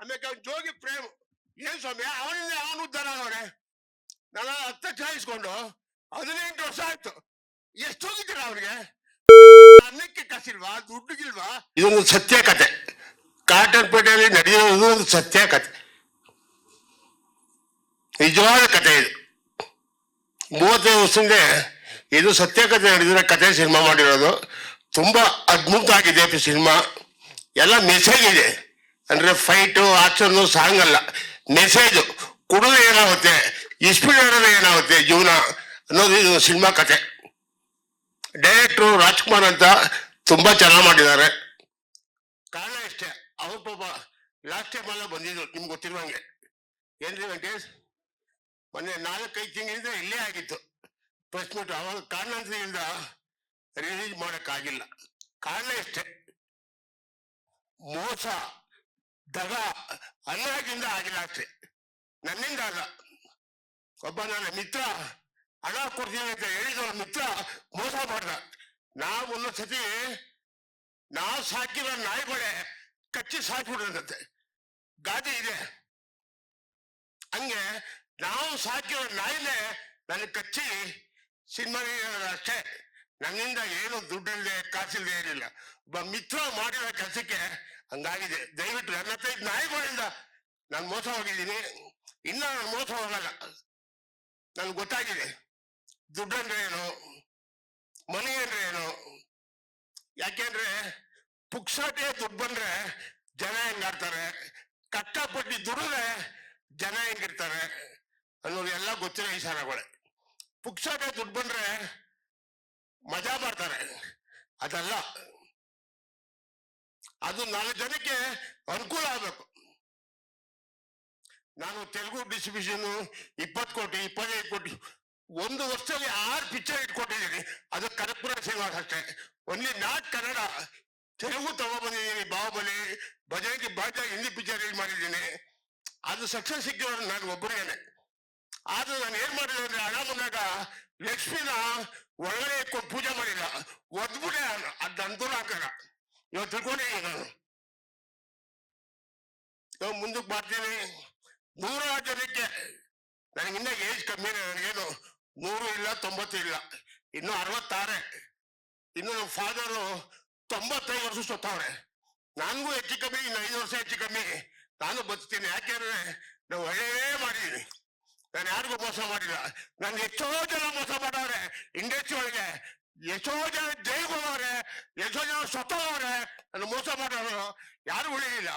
ಆಮೇಲೆ ಜೋಗಿ ಪ್ರೇಮ್, ಏನ್ ಸ್ವಾಮಿ, ಅವನಿಂದ ಅವನು ಉದ್ದಾರ ಅವನೇ ನಾನು ಹತ್ತ ಚಾಯಿಸ್ಕೊಂಡು ಹದಿನೆಂಟು ವರ್ಷ ಆಯ್ತು. ಎಷ್ಟು ಹೋಗಿದ್ದೀರ ಅವ್ರಿಗೆ ಅನ್ನಕ್ಕೆ ಕಸಿಲ್ವಾ, ದುಡ್ಡುಗಿಲ್ವಾ? ಇದೊಂದು ಸತ್ಯ ಕತೆ ಕಾರ್ಟನ್ ಪೇಟೆಯಲ್ಲಿ ನಡೆಯೋದು ಒಂದು ಸತ್ಯ ಕತೆ ನಿಜವಾದ ಕತೆ ಇದು. ಮೂವತ್ತೈದು ವರ್ಷದಿಂದ ಇದು ಸತ್ಯ ಕತೆ ನಡೆದಿರೋ ಕತೆ ಸಿನಿಮಾ ಮಾಡಿರೋದು. ತುಂಬಾ ಅದ್ಭುತ ಆಗಿದೆ ಸಿನಿಮಾ. ಎಲ್ಲ ಮೆಸೇಜ್ ಇದೆ. ಅಂದ್ರೆ ಫೈಟು ಆಕ್ಷನ್ ಸಾಂಗ್ ಅಲ್ಲ. ಮೆಸೇಜ್ ಕುಡಿದ್ರೆ ಏನಾಗುತ್ತೆ? ಇಸ್ಪೀಡ್ ಆಡಿದ್ರೆ ಏನಾಗುತ್ತೆ? ಜೀವನ ಅನ್ನೋದು ಇದು ಸಿನಿಮಾ ಕತೆ. ಡೈರೆಕ್ಟ್ರು ರಾಜ್ಕುಮಾರ್ ಅಂತ ತುಂಬಾ ಚೆನ್ನಾಗಿ ಮಾಡಿದ್ದಾರೆ. ಕಾರಣ ಇಷ್ಟೇ, ಅವ್ರ ಪಾಪ ಲಾಸ್ಟ್ ಟೈಮ್ ಎಲ್ಲ ಬಂದಿದ್ರು ನಿಮ್ಗೆ ಗೊತ್ತಿರುವಂಗೆ ಏನ್ರಿ ವೆಂಕಟೇಶ್? ಮೊನ್ನೆ ನಾಲ್ಕೈದು ತಿಂಗಳಿಂದ ಇಲ್ಲೇ ಆಗಿತ್ತು. ಪ್ರೆಸ್ ಮೀಟ್ ಅವಾಗ ಕಾರಣಾಂತರದಿಂದ ರಿಲೀಸ್ ಮಾಡೋಕ್ಕಾಗಿಲ್ಲ. ಕಾರಣ ಇಷ್ಟೇ. ಮೋಸ. ದಗ ಅನ್ಯಾಯದಿಂದ ಅಷ್ಟೇ. ನನ್ನಿಂದ ಅಲ್ಲ. ಒಬ್ಬ ನನ್ನ ಮಿತ್ರ, ಹಣ ಕೊಡ್ತೀನಿ ಅಂತ ಹೇಳಿದ ಮಿತ್ರ ಮೋಸ ಮಾಡ್ದ. ನಾವು ಒಂದೊಂದ್ ಸತಿ, ನಾವು ಸಾಕಿರೋ ನಾಯಿಗಳೇ ಕಚ್ಚಿ ಸಾಕಿಬಿಡದಂತೆ. ಗಾದೆ ಇದೆ. ಹಂಗೆ ನಾವು ಸಾಕಿರೋ ನಾಯಿನೇ ನನ್ನ ಕಚ್ಚಿ ಅಷ್ಟೇ. ನನ್ನಿಂದ ಏನು ದುಡ್ಡಿಲ್ಲದೆ ಕಾಸಿಲ್ಲದೆ ಏನಿಲ್ಲ. ಒಬ್ಬ ಮಿತ್ರ ಮಾಡಿರೋ ಕೆಲಸಕ್ಕೆ ಹಂಗಾಗಿದೆ. ದಯವಿಟ್ಟು ನನ್ನ ಹತ್ರ ನಾಯಿಗಳಿಂದ ನಾನು ಮೋಸ ಹೋಗಿದ್ದೀನಿ. ಇನ್ನ ನಾನು ಮೋಸ ಹೋಗಲ್ಲ. ನನ್ಗೆ ಗೊತ್ತಾಗಿದೆ. ದುಡ್ಡು ಅಂದ್ರೆ ಏನು? ಮನಿ ಅಂದ್ರೆ ಏನು? ಯಾಕೆಂದ್ರೆ ಪುಕ್ಸಾಟೆ ದುಡ್ಡು ಬಂದ್ರೆ ಜನ ಹೆಂಗಾಡ್ತಾರೆ ಕಷ್ಟಪಟ್ಟು ದುಡಿದ್ರೆ ಜನ ಹೆಂಗಿರ್ತಾರೆ? ಅನ್ನೋದು ಎಲ್ಲ ಗೊತ್ತಿರೋ ವಿಚಾರಗಳೇ. ಪುಕ್ಸಾಟೆ ದುಡ್ಡು ಬಂದ್ರೆ ಮಜಾ ಮಾಡ್ತಾರೆ. ಅದಲ್ಲ. ಅದು ನಾಲ್ಕು ಜನಕ್ಕೆ ಅನುಕೂಲ ಆಗ್ಬೇಕು. ನಾನು ತೆಲುಗು ಡಿಸ್ಟ್ರಿಬ್ಯೂಷನ್ ಇಪ್ಪತ್ತು ಕೋಟಿ, ಇಪ್ಪತ್ತೈದು ಕೋಟಿ, ಒಂದು ವರ್ಷದಲ್ಲಿ ಆರು ಪಿಕ್ಚರ್ ಇಟ್ಕೊಟ್ಟಿದ್ದೀನಿ. ಅದು ಕನಕಪುರ ಸಿನಿಮಾ ಅಷ್ಟೇ. ಒನ್ಲಿ ನಾಟ್ ಕನ್ನಡ, ತೆಲುಗು ತಗೊಬಂದಿದ್ದೀನಿ ಬಾಹುಬಲಿ, ಭಜನೆಗೆ ಬಾಜಾ ಹಿಂದಿ ಪಿಕ್ಚರ್ ರಿಲೀಸ್ ಮಾಡಿದ್ದೀನಿ. ಅದು ಸಕ್ಸಸ್ ಸಿಕ್ಕಿರೋದು ನಾನು ಒಬ್ಬರೇನೆ ಆದ್ರೂ ನಾನು ಏನ್ ಮಾಡಿದೆ ಅಂದ್ರೆ ಹಣ ಬಂದಾಗ ಲಕ್ಷ್ಮಿನ ಒಳಗಡೆ ಪೂಜೆ ಮಾಡಿಲ್ಲ. ಒದ್ಬಿಟ್ಟೆ ಅದು ಅನುಕೂಲ ಹಾಕಲ್ಲ ಇವತ್ತು ತಿಳ್ಕೊಂಡೆ ನಾನು ಇವಾಗ ಮುಂದಕ್ಕೆ ಬರ್ತೀನಿ ನೂರ ಜನಕ್ಕೆ ನನಗಿನ್ನ ಏಜ್ ಕಮ್ಮಿ ನನಗೇನು ನೂರು ಇಲ್ಲ ತೊಂಬತ್ತು ಇಲ್ಲ ಇನ್ನು ಅರವತ್ತಾರೆ ಇನ್ನು ನಮ್ಮ ಫಾದರು ತೊಂಬತ್ತೈದು ವರ್ಷ ಸತ್ತವ್ರೆ ನನಗೂ ಹೆಚ್ಚು ಕಮ್ಮಿ ಇನ್ನು ಐದು ವರ್ಷ ಹೆಚ್ಚು ಕಮ್ಮಿ ನಾನು ಬದುಕ್ತೀನಿ ಯಾಕೆಂದ್ರೆ ನಾವು ಒಳ್ಳೇ ಮಾಡಿದ್ದೀನಿ ನಾನು ಯಾರಿಗೂ ಮೋಸ ಮಾಡಿಲ್ಲ ನನ್ಗೆ ಎಷ್ಟೋ ಜನ ಮೋಸ ಮಾಡವ್ರೆ ಇಂಡಸ್ಟ್ರಿ ಒಳಗೆ ಹೋಗವ್ರೆ ಎಷ್ಟೋ ಜನ ಸತ್ತೋಗವ್ರೆ ನನ್ನ ಮೋಸ ಮಾಡೋರು ಯಾರು ಉಳಿಲಿಲ್ಲ.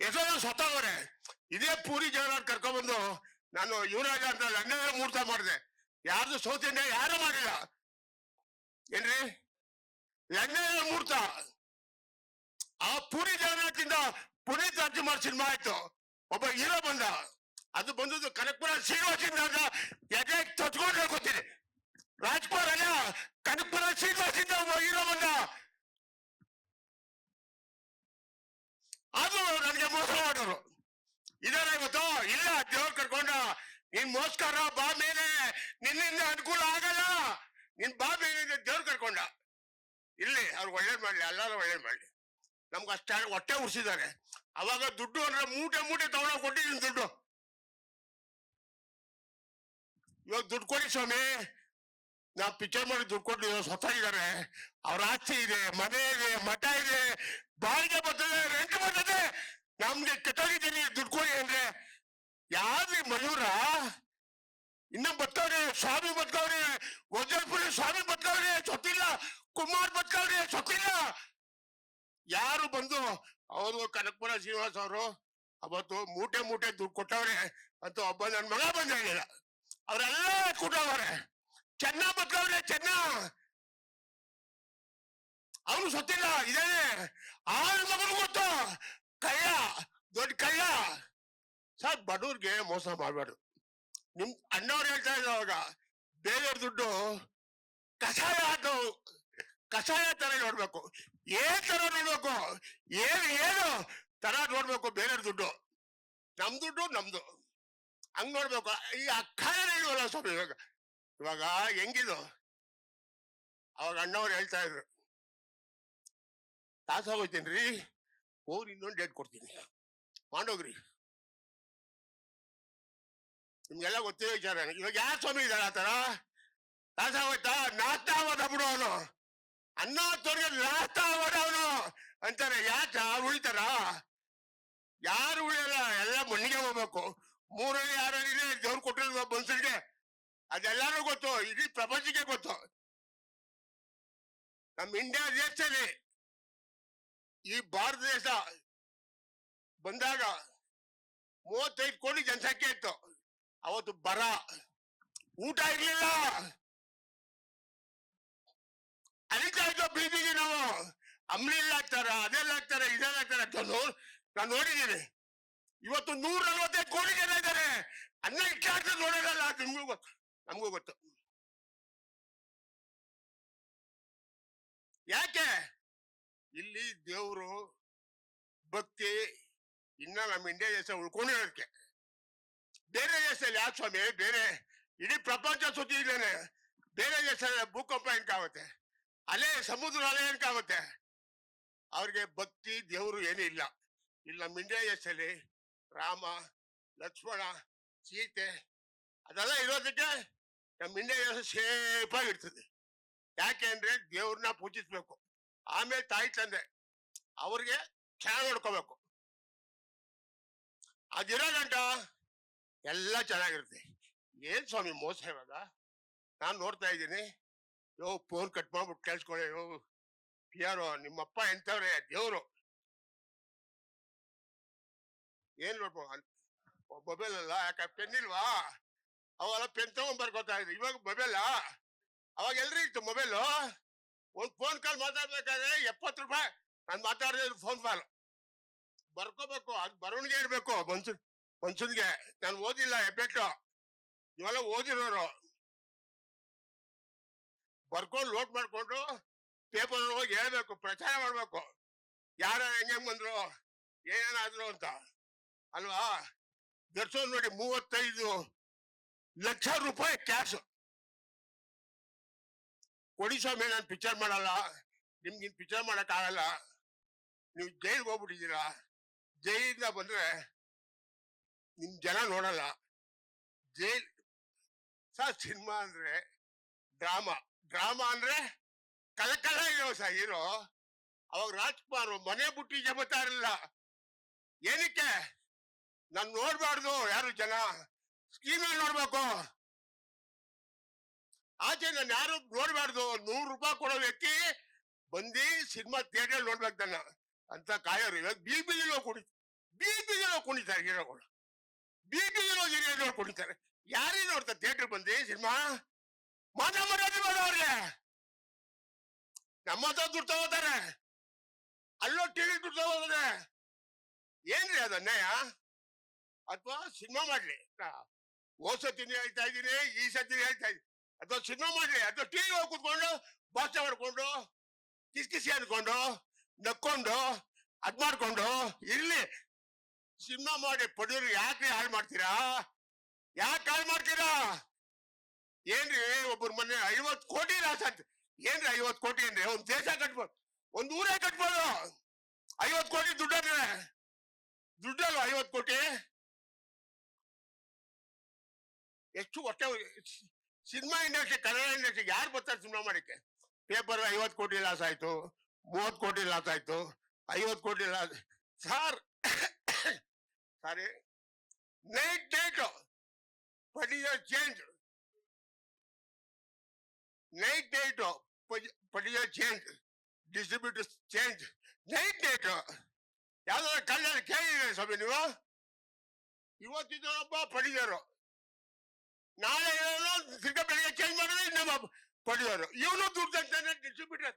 ಜನ ಸತ್ತೋಗವ್ರೆ ಇದೇ ಪೂರಿ ಜಗನ್ನಾಥ್ ಕರ್ಕೊಂಡ್ಬಂದು ನಾನು ಯುವರಾಜ ಅಂತ ಲಂಡನ್ ಮೂರ್ತ ಮಾಡಿದೆ. ಯಾರ್ದು ಸೌತ್ ಇಂಡಿಯಾ ಯಾರು ಮಾಡಿಲ್ಲ. ಏನ್ರಿ? ಲಂಡನ್ ಮೂರ್ತ. ಆ ಪೂರಿ ಜಗನ್ನಾಥಿಂದ ಪುನೀತ್ ರಾಜ್ಕುಮಾರ್ ಸಿನಿಮಾ ಆಯ್ತು. ಒಬ್ಬ ಹೀರೋ ಬಂದ. ಅದು ಬಂದದ್ದು ಕನಕಪುರ ಶ್ರೀನಿವಾಸಿಂದ ಎದೆ ತೊತ್ಕೊಂಡ್ರೆ ಗೊತ್ತಿದೆ ರಾಜ್ಕುಮಾರ್ ಅಲ್ಲ ಒಬ್ಬ ಹೀರೋ ಬಂದ ಅದು ನನಗೆ ಮೋಸ ಮಾಡೋರು. ಇದಾರೆ ಇವತ್ತು ಇಲ್ಲ, ದೇವ್ರು ಕರ್ಕೊಂಡ, ನಿನ್ ಮೋಸ್ಕರ ಬಾ ಮೇಲೆ. ನಿನ್ನಿಂದ ಅನುಕೂಲ ಆಗಲ್ಲ. ನಿನ್ ಬಾ ಮೇಲೆ ದೇವ್ರು ಕರ್ಕೊಂಡ. ಇಲ್ಲಿ ಅವ್ರು ಒಳ್ಳೇದ್ ಮಾಡ್ಲಿ, ಎಲ್ಲಾರು ಒಳ್ಳೇದ್ ಮಾಡ್ಲಿ. ನಮ್ಗೆ ಅಷ್ಟ ಹೊಟ್ಟೆ ಉರ್ಸಿದ್ದಾರೆ. ಅವಾಗ ದುಡ್ಡು ಅಂದ್ರೆ ಮೂಟೆ ಮೂಟೆ ತಗೊಂಡೋಗ್ ಕೊಟ್ಟಿದ್ದೀನಿ ದುಡ್ಡು. ಇವಾಗ ದುಡ್ಡು ಕೊಡಿ ಸ್ವಾಮಿ. ನಾವು ಪಿಕ್ಚರ್ ಮಾಡಿ ದುಡ್ಡು ಕೊಟ್ಟು ಸತ್ತಾಗಿದ್ದಾರೆ ಅವ್ರ ಆಸ್ತಿ ಇದೆ, ಮನೆ ಇದೆ, ಮಠ ಇದೆ, ಬಾಡಿಗೆ ಬರ್ತದೆ ರೆಂಟ್ ಬರ್ತದೆ. ನಮ್ಗೆ ಕೆಟ್ಟೋಗಿದ್ದೀನಿ ದುಡ್ಡು ಕೊಡಿ ಅಂದ್ರೆ ಯಾರ್ರಿ ಮಯೂರ? ಇನ್ನ ಬರ್ತವ್ರೆ ಸ್ವಾಮಿ ಬರ್ತವ್ರೆ ವಜ್ರಪುರಿ ಸ್ವಾಮಿ ಬರ್ತವ್ರೆ ಸೊತ್ತಿಲ್ಲ, ಕುಮಾರ್ ಬರ್ತವ್ರೆ ಸೊತ್ತಿಲ್ಲ. ಯಾರು ಬಂದು ಅವರು ಕನಕಪುರ ಶ್ರೀನಿವಾಸ್ ಅವರು, ಅವತ್ತು ಮೂಟೆ ಮೂಟೆ ದುಡ್ಡು ಕೊಟ್ಟವ್ರೆ, ಅಂತ ಒಬ್ಬ ನನ್ ಮಗ ಬಂದಿಲ್ಲ ಅವರೆಲ್ಲ ಕೊಟ್ಟವ್ರೆ ಚೆನ್ನ ಬರ್ತವ್ರೆ ಚೆನ್ನ ಅವನು ಸತ್ತಿಲ್ಲ, ಇದೇನೆ. ಆರು ಮಗನು ಗೊತ್ತು ಕಳ್ಳ, ದೊಡ್ಡ ಕಳ್ಳ. ಸರ್ ಬಡವ್ರಿಗೆ ಮೋಸ ಮಾಡಬಾರ್ದು ನಿಮ್ ಅಣ್ಣವ್ರು ಹೇಳ್ತಾ ಇದ್ರು ಅವಾಗ, ಬೇರೆಯವ್ರ ದುಡ್ಡು ಕಷಾಯ ಅದು ಕಷಾಯ ತರ ನೋಡ್ಬೇಕು. ಏನ್ ತರ ನೋಡ್ಬೇಕು. ಏನು ಏನು ತರ ನೋಡ್ಬೇಕು ಬೇರೆಯವ್ರ ದುಡ್ಡು. ನಮ್ ದುಡ್ಡು ನಮ್ದು. ಹಂಗ್ ನೋಡ್ಬೇಕು. ಈ ಅಕ್ಕ ಇಲ್ವಲ್ಲ ಸ್ವಾಮಿ ಇವಾಗ? ಇವಾಗ ಹೆಂಗಿದು? ಅವಾಗ ಅಣ್ಣವ್ರು ಹೇಳ್ತಾ ಇದ್ರು. ತಾಸ ಹೋಗ್ತೀನಿ ಹೋಗಿ ಇನ್ನೊಂದು ಡೇಟ್ ಕೊಡ್ತೀನಿ. ಮಾಡೋಗ್ರಿ ನಿಮ್ಗೆಲ್ಲ ಗೊತ್ತಿರೋ ವಿಚಾರ. ಇವಾಗ ಯಾರು ಸ್ವಾಮಿ ಇದ್ದಾರ ಆ ಥರ? ದಾಸಾವತ್ತ ನಾಸ್ತಾವದ ಬಿಡು ಅವನು. ಅನ್ನ ತೊರೆಗೆ ನಾಸ್ತಾವದ ಅವನು ಅಂತಾರೆ. ಯಾಕೆ? ಅವ್ರು ಉಳಿತಾರ ಯಾರು ಉಳಿಯಲ್ಲ ಎಲ್ಲ ಮಣ್ಣಿಗೆ ಹೋಗ್ಬೇಕು. ಮೂರನೇ ಯಾರಲ್ಲಿ ದೇವ್ರು ಕೊಟ್ಟಿರೋ ಮನುಷ್ಯರಿಗೆ ಅದೆಲ್ಲರೂ ಗೊತ್ತು, ಇಡೀ ಪ್ರಪಂಚಕ್ಕೆ ಗೊತ್ತು. ನಮ್ ಇಂಡಿಯಾ ದೇಶದಲ್ಲಿ ಈ ಭಾರತ ದೇಶ ಬಂದಾಗ ಮೂವತ್ತೈದು ಕೋಟಿ ಜನಸಂಖ್ಯೆ ಇತ್ತು. ಅವತ್ತು ಬರ, ಊಟ ಇರ್ಲಿಲ್ಲ. ಅಲಿತಾ ಇದ್ದೋ ಬೀದಿಗೆ ನಾವು ಅಮ್ಲಿಲ್ಲ ಹಾಕ್ತಾರ ಅದೆಲ್ಲ ಹಾಕ್ತಾರೆ ಇದೆಲ್ಲ ಹಾಕ್ತಾರ ಅಂತ ನಾನು ನೋಡಿದ್ದೀನಿ. ಇವತ್ತು ನೂರ ನಲ್ವತ್ತೈದು ಕೋಟಿ ಜನ ಇದ್ದಾರೆ. ಅನ್ನ ಆಗ್ತದೆ ನೋಡೋದಲ್ಲ ನಿಮ್ಗೂ ನಮಗೂ ಗೊತ್ತು. ಯಾಕೆ? ಇಲ್ಲಿ ದೇವರು ಭಕ್ತಿ ಇನ್ನ ನಮ್ಮ ಇಂಡಿಯಾ ದೇಶ ಉಳ್ಕೊಂಡಿರೋದಕ್ಕೆ ಬೇರೆ ದೇಶದಲ್ಲಿ ಯಾಕೆ ಸ್ವಾಮಿ? ಬೇರೆ ಇಡೀ ಪ್ರಪಂಚ ಸುದ್ದಿ ಇದ್ದಾನೆ. ಬೇರೆ ದೇಶದಲ್ಲಿ ಭೂಕಂಪ ಏನ್ಕಾಗುತ್ತೆ ಅಲೆ ಸಮುದ್ರ ಅಲೆ ಏನ್ಕಾಗುತ್ತೆ ಅವ್ರಿಗೆ ಭಕ್ತಿ, ದೇವರು ಏನೂ ಇಲ್ಲ. ಇಲ್ಲಿ ನಮ್ಮ ಇಂಡಿಯಾ ದೇಶದಲ್ಲಿ ರಾಮ, ಲಕ್ಷ್ಮಣ, ಸೀತೆ ಅದೆಲ್ಲ ಇರೋದಕ್ಕೆ ನಮ್ಮ ಇಂಡಿಯಾ ಸೇಫ್ ಆಗಿರ್ತದೆ ಯಾಕೆ ಅಂದ್ರೆ ದೇವ್ರನ್ನ ಪೂಜಿಸ್ಬೇಕು. ಆಮೇಲೆ ತಾಯಿ ತಂದೆ, ಅವ್ರಿಗೆ ಚೆನ್ನಾಗಿ ನೋಡ್ಕೋಬೇಕು. ಅದಿರೋ ಗಂಟ ಎಲ್ಲ ಚೆನ್ನಾಗಿರುತ್ತೆ. ಏನ್ ಸ್ವಾಮಿ ಮೋಸ ಇವಾಗ? ನಾನು ನೋಡ್ತಾ ಇದ್ದೀನಿ. ಯೋ ಫೋನ್ ಕಟ್ ಮಾಡ್ಬಿಟ್ಟು ಕೇಳಿಸ್ಕೊಳ್ಳಿ ಯೋ ಯಾರು ನಿಮ್ಮಪ್ಪ ಎಂತವ್ರೆ ದೇವ್ರು. ಏನ್ ನೋಡ್ಬೋದು ಮೊಬೈಲ್ ಅಲ್ಲ ಯಾಕೆ ಪೆನ್ ಇಲ್ವಾ? ಅವೆಲ್ಲ ಪೆನ್ ತಗೊಂಡ್ ಬರ್ಕೋತಾ ಇವಾಗ ಮೊಬೈಲ್ ಅವಾಗ ಎಲ್ರಿ ಇತ್ತು ಮೊಬೈಲು ಒಂದ್ ಫೋನ್ ಕಾಲ್ ಮಾತಾಡ್ಬೇಕಾದ್ರೆ ಎಪ್ಪತ್ತು ರೂಪಾಯಿ ನಾನು ಮಾತಾಡಿದ್ರೆ ಫೋನ್ ಕಾಲ್ ಬರ್ಕೋಬೇಕು, ಅದು ಬರವಣಿಗೆ ಇರ್ಬೇಕು ಮನ್ಸನ್ ಮನ್ಸನ್ಗೆ. ನಾನು ಓದಿಲ್ಲ ಹೆಬ್ಬೆಟ್ಟು ಇವೆಲ್ಲ ಓದಿರೋರು. ಬರ್ಕೊಂಡು ಲೋಟ್ ಮಾಡ್ಕೊಂಡು ಪೇಪರ್ ಹೋಗಿ ಹೇಳ್ಬೇಕು, ಪ್ರಚಾರ ಮಾಡ್ಬೇಕು. ಯಾರು ಹೆಂಗೆ ಬಂದ್ರು, ಏನೇನಾದ್ರು ಅಂತ. ಅಲ್ವಾ? ದರ್ಶನ್ ನೋಡಿ ಮೂವತ್ತೈದು ಲಕ್ಷ ರೂಪಾಯಿ ಕ್ಯಾಶ್ ಕೊಡಿ ಸ್ವಾಮಿ, ನಾನು ಪಿಕ್ಚರ್ ಮಾಡಲ್ಲ. ನಿಮ್ಗಿನ್ ಪಿಕ್ಚರ್ ಮಾಡಕ್ ಆಗಲ್ಲ. ನೀವು ಜೈಲ್ಗೆ ಹೋಗ್ಬಿಟ್ಟಿದ್ದೀರಾ? ಜೈಲಿಂದ ಬಂದ್ರೆ ನಿಮ್ ಜನ ನೋಡಲ್ಲ. ಜೈಲ್, ಸರ್ ಸಿನಿಮಾ ಅಂದ್ರೆ ಡ್ರಾಮಾ ಡ್ರಾಮಾ ಅಂದ್ರೆ ಕಲಕಲ ಇರೋ ಸರ್, ಹೀರೋ. ಅವಾಗ ರಾಜ್ಕುಮಾರ್ ಮನೆ ಬುಟ್ಟಿ ಜಮತಾ ಇರಲಿಲ್ಲ. ಏನಕ್ಕೆ? ನಾನು ನೋಡ್ಬಾರ್ದು, ಯಾರು ಜನ? ಸ್ಕ್ರೀನಲ್ಲಿ ನೋಡ್ಬೇಕು. ಆಚೆ ನಾನು ಯಾರು ನೋಡ್ಬಾರ್ದು, ನೂರು ರೂಪಾಯಿ ಕೊಡೋ ವ್ಯಕ್ತಿ ಬಂದಿ ಸಿನಿಮಾ ಥಿಯೇಟರ್ ನೋಡ್ಬೇಕು ನನ್ನ ಅಂತ ಕಾಯೋರು. ಇವಾಗ ಬಿ ಬಿಗಿಲೋ ಕುಡಿ ಬಿ ಬಿಗಿಲೋ ಕುಣಿತಾರೆ ಹೀರೋಗಳು. ಬಿ ಬಿಗಿಲೋ ಹೀರೋಗಳು ಕುಣಿತಾರೆ. ಯಾರೇ ನೋಡ್ತಾರೆ ಥಿಯೇಟರ್ ಬಂದಿ ಸಿನಿಮಾ? ಮಾನ ಮರ್ಯಾದೆ ಬೇಡ ನಮ್ಮ ಹತ್ರ ದುಡ್ಡು ತಗೋತಾರೆ. ಅಲ್ಲೋ ಟಿವಿ ದುಡ್ಡು ತಗೋತಾರೆ. ಏನ್ರಿ ಅದು ಅನ್ಯಾಯ? ಅಥವಾ ಸಿನಿಮಾ ಮಾಡ್ಲಿ? ಹೋದ್ ಸತಿನಿ ಹೇಳ್ತಾ ಇದ್ದೀನಿ, ಈ ಸತಿ ಹೇಳ್ತಾ ಇದ್ದೀನಿ ಅಥವಾ ಸಿನಿಮಾ ಮಾಡಿ ಅಥವಾ ಟಿವಿ ಹೋಗಿ ಕುತ್ಕೊಂಡು ಭಾಷೆ ಮಾಡ್ಕೊಂಡು, ಕಿಸ್ಕಿಸಿ ಅನ್ಕೊಂಡು, ನಕ್ಕೊಂಡು, ಅದ್ ಮಾಡ್ಕೊಂಡು ಇರ್ಲಿ. ಸಿನಿಮಾ ಮಾಡಿ ಪಡೆಯೋರು ಯಾಕೆ ಹಾಳು ಮಾಡ್ತೀರಾ? ಯಾಕೆ ಹಾಳು ಮಾಡ್ತೀರಾ? ಏನ್ರಿ ಒಬ್ಬರ ಮನೆ ಐವತ್ ಕೋಟಿ ಲಾಸ್ ಅಂತ ಏನ್ರಿ ಐವತ್ತು ಕೋಟಿ ಏನ್ರಿ ಒಂದ್ ದೇಶ ಕಟ್ಬೋದು, ಒಂದ್ ಊರೇ ಕಟ್ಬೋದು ಐವತ್ ಕೋಟಿ ದುಡ್ಡಂದ್ರೆ, ದುಡ್ಡಲ್ವ ಐವತ್ ಕೋಟಿ? ಎಷ್ಟು ಹೊಟ್ಟೆ ಸಿನಿಮಾ ಇಂಡಸ್ಟ್ರಿ, ಕನ್ನಡ ಇಂಡಸ್ಟ್ರಿ, ಯಾರು ಬರ್ತಾರೆ ಸಿನಿಮಾ ಮಾಡಕ್ಕೆ? ಪೇಪರ್ ಐವತ್ ಕೋಟಿ ಲಾಸ್ ಆಯ್ತು ಮೂವತ್ ಕೋಟಿ ಲಾಸ್ ಆಯ್ತು ಐವತ್ ಕೋಟಿ loss sir, sorry, night night particular change, night night particular change distributor change, night night ಯಾವ್ದಾದ್ರು ಕಲ್ಯಾಣ ಕೇಳಿದ್ರೆ ಸ್ವಾಮಿ ನೀವು? ಇವತ್ತಿದ್ದೊಬ್ಬ ಪಡಿದರು ನಾಳೆ ತಿರ್ಗಾ ಬೆಳಿಗ್ಗೆ ಚೇಂಜ್ ಮಾಡಿದ್ರೆ ಇನ್ನೊಬ್ಬ ಪಡಿದರು ಇವನು ದುಡ್ಡು ಡಿಸ್ಟ್ರಿಬ್ಯೂಟರ್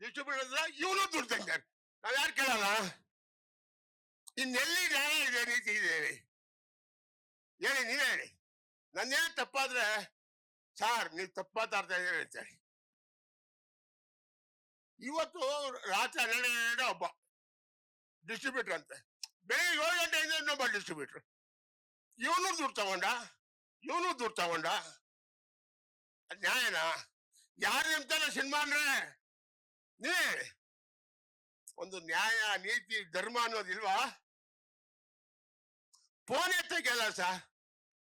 ಡಿಸ್ಟ್ರಿಬ್ಯೂಟರ್ ಇವನು ದುಡ್ಡು ತಂತಾನೆ ನಾವ್ ಯಾರು ಕೇಳಲ್ಲ ಇನ್ನೆಲ್ಲಿ ನ್ಯಾಯ ಇದೆ ಇದೆ ಹೇಳಿ. ಹೇಳಿ, ನೀವೇ ಹೇಳಿ. ನನ್ನೇನು ತಪ್ಪಾದ್ರೆ, ಸಾರ್, ನೀವು ತಪ್ಪಾತಾಡ್ತಾ ಇದ್ದೀರಿ ಅಂತೇಳಿ ಇವತ್ತು ರಾತ್ರಿ ಹನ್ನೆರಡು ಹಬ್ಬ ಡಿಸ್ಟ್ರಿಬ್ಯೂಟರ್ ಅಂತೆ. ಬೆಳಿಗ್ಗೆ ಏಳು ಗಂಟೆ ಇದೆ ಇನ್ನೊಬ್ಬ ಡಿಸ್ಟ್ರಿಬ್ಯೂಟರ್ ಇವನು ದುಡ್ಡು ತಗೊಂಡ? ಇವನು ದುಡ್ಡು ತಗೊಂಡ? ನ್ಯಾಯನಾ? ಯಾರು ಸಿನಿಮಾ ಅಂದ್ರೆ? ನೀ? ಒಂದು ನ್ಯಾಯ, ನೀತಿ, ಧರ್ಮ ಅನ್ನೋದಿಲ್ವಾ? ಫೋನ್ ಎತ್ತಕ್ಕೆಲ್ಲ ಸರ್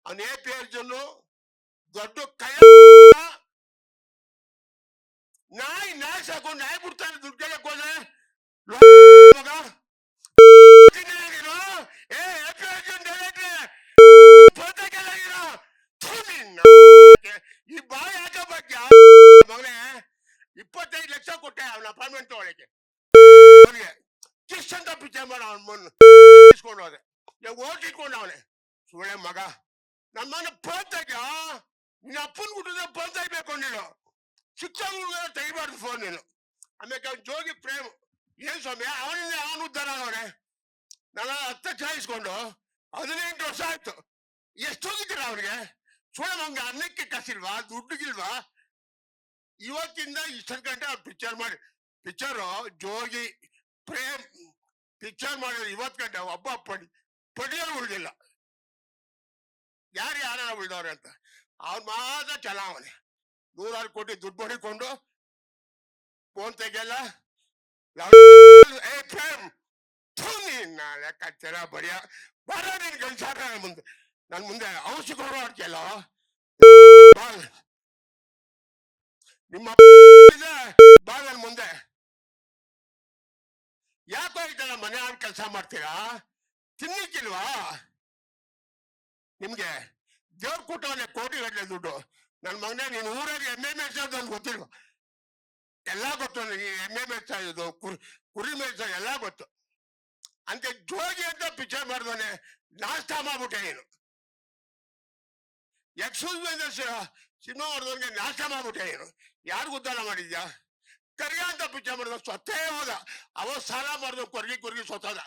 ಅವನ ಎ ಪಿ ಅರ್ಜುನು ದೊಡ್ಡ ಕೈ ನಾಯಿ ನಾಯಿ ಸಾಕು ನಾಯಿ ಬಿಡ್ತಾನೆ ದುಡ್ಡು ಕೇಳಕ್ ಹೋದ್ರೆ ಲೋ- ಮಗ ತಿನ್ನಲ್ಲ ನೀನು? ಏ ಎ ಪಿ ಅರ್ಜುನ್ ಡೈರೆಕ್ಟ್ರೆ ಬಂದಾಗೆಲ್ಲ ಥು ನಿನ್ನ ಈ ಬಾಯಿ ಯಾಕೆ ಬಗ್ಗೆ ಮಗನೇ ಇಪ್ಪತ್ತೈದು ಲಕ್ಷ ಕೊಟ್ಟೆ ಅವನ ಅಪಾರ್ಟ್ಮೆಂಟ್ ಒಳಗೆ. ಅವನಿಗೆ ಕಿಸ್ ಅಂತ ಮಾಡ ಅವನ ಮುನ್ನ ಇಸ್ಕೊಂಡು ಹೋದೆ. ಓಟ್ ಇಟ್ಕೊಂಡು ಮಗ. ನನ್ನ ಮನೆ ಆ? ನಿನ್ನ ಅಪ್ಪನ ಬಂತಾಯ್ಬೇಕು ನೀನು ಚಿಕ್ಕ ಹುಡುಗ ಫೋನ್ ನೀನು. ಆಮೇಲೆ ಜೋಗಿ ಪ್ರೇಮ್. ಏನ್ ಸ್ವಾಮಿ, ಅವನಿಂದ ಅವನು ಉದ್ದಾರ ಅವನೇ ನನ್ನ ಹತ್ತು ಚಾಯಿಸ್ಕೊಂಡು ಹದಿನೆಂಟು ವರ್ಷ ಆಯ್ತು. ಎಷ್ಟು ಅವನಿಗೆ? ಸುಳ್ಳು ನಮ್ಗೆ ಅನ್ನಕ್ಕೆ ಕಸಿಲ್ವಾ? ದುಡ್ಡುಗಿಲ್ವಾ ಇವತ್ತಿಂದ ಇಷ್ಟೊಂದು ಗಂಟೆ ಅವ್ರು ಪಿಕ್ಚರ್ ಮಾಡಿ. ಪಿಕ್ಚರು ಜೋಗಿ, ಪ್ರೇಮ್ ಪಿಕ್ಚರ್ ಮಾಡಿದ್ರು ಇವತ್ತು ಗಂಟೆ, ಒಬ್ಬ ಪಡಿ ಪಡಿಯೋರು ಉಳಿದಿಲ್ಲ. ಯಾರು ಯಾರ ಉಳಿದವ್ರೆ ಅಂತ. ಅವ್ರು ಮಾತ್ರ ಚಲಾವಣೆ ನೂರಾರು ಕೋಟಿ ದುಡ್ಡು ಹೊಡಿಕೊಂಡು ಫೋನ್ ತೆಗೆಯಲ್ಲ. ಏ ಪ್ರೇಮ್ ನಿನ್ನ ಲೆಕ್ಕಾಚಾರ ಬರಿಯ. ಬರ ನಿನ್ ಗಂಚಾರ ಮುಂದೆ. ನನ್ ಮುಂದೆ ಔಷಧ ಕೊಡೋ ಬಾಲ್ ನಿಮ್ಮ ಬಾಗಲ್ ಮುಂದೆ. ಯಾಕೋ ಇದೆಲ್ಲ ಮನೆ ಆಡ್ ಕೆಲಸ ಮಾಡ್ತೀರಾ? ತಿನ್ನಿಕ್ಕಿಲ್ವಾ ನಿಮ್ಗೆ ದೇವ್ರ ಕೊಟ್ಟವನೆ ಕೋಟಿ ಗಟ್ಟಲೆ ದುಡ್ಡು. ನನ್ನ ಮಗನೇ, ನೀನ್ ಊರಲ್ಲಿ ಎಮ್ಮೆ ಎಸ್ ಅಂತ ಗೊತ್ತಿಲ್ವ? ಎಲ್ಲ ಗೊತ್ತು ನನಗೆ ಎಮ್ಮೆ ಮೇಯ್ಸೋದು ಕುರಿ ಕುರಿ ಮೇಯ್ಸೋದು ಎಲ್ಲ ಗೊತ್ತು. ಅಂತ ಜೋಗಿ ಅಂತ ಪಿಕ್ಚರ್ ಮಾಡಿದವನೆ ನಾಷ್ಟ ಮಾಡ್ಬಿಟ್ಟೆ ನೀನು. ಯಕ್ಷ ಸಿನಿಮಾ ಮಾಡಿದವನಿಗೆ ನಾಶ ಮಾಡ್ಬಿಟ್ಟೆ ಏನು ಯಾರು ಉದ್ದಾರ ಮಾಡಿದ್ಯಾ? ಕರಿಯ ಅಂತ ಪಿಕ್ಚರ್ ಮಾಡಿದ ಸ್ವತ್ತೇ ಹೋದ. ಅವ ಸಾಲ ಮಾಡಿದ ಕೊರ್ಗಿ ಕೊರ್ಗಿ ಸ್ವತ್ತದ